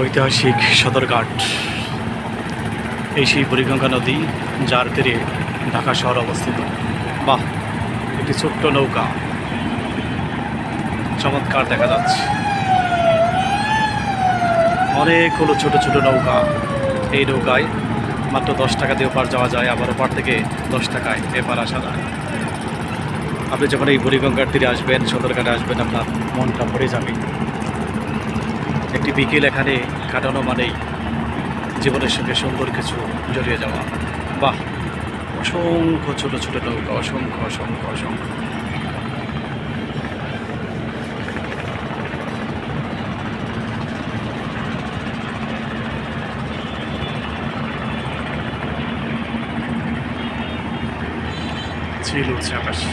ঐতিহাসিক সদরঘাট। এই সেই বুড়িগঙ্গা নদী যার তীরে ঢাকা শহর অবস্থিত। বাহ, একটি ছোট্ট নৌকা। চমৎকার দেখা যাচ্ছে। অনেকগুলো ছোট ছোট নৌকা। এই নৌকায় মাত্র দশ টাকা দিয়ে ওপার যাওয়া যায়, আবার ওপার থেকে দশ টাকায় এপার আসা যায়। আপনি যখন এই বুড়িগঙ্গার তীরে আসবেন, সদরঘাটে আসবেন, আপনার মনটা ভরে যাবে। একটি বিকেল এখানে কাটানো মানেই জীবনের সঙ্গে সুন্দর কিছু জড়িয়ে যাওয়া। বাহ! অসংখ্য ছোট ছোট নৌকা, অসংখ্য অসংখ্য অসংখ্য। ছিল উঠছে আকাশ।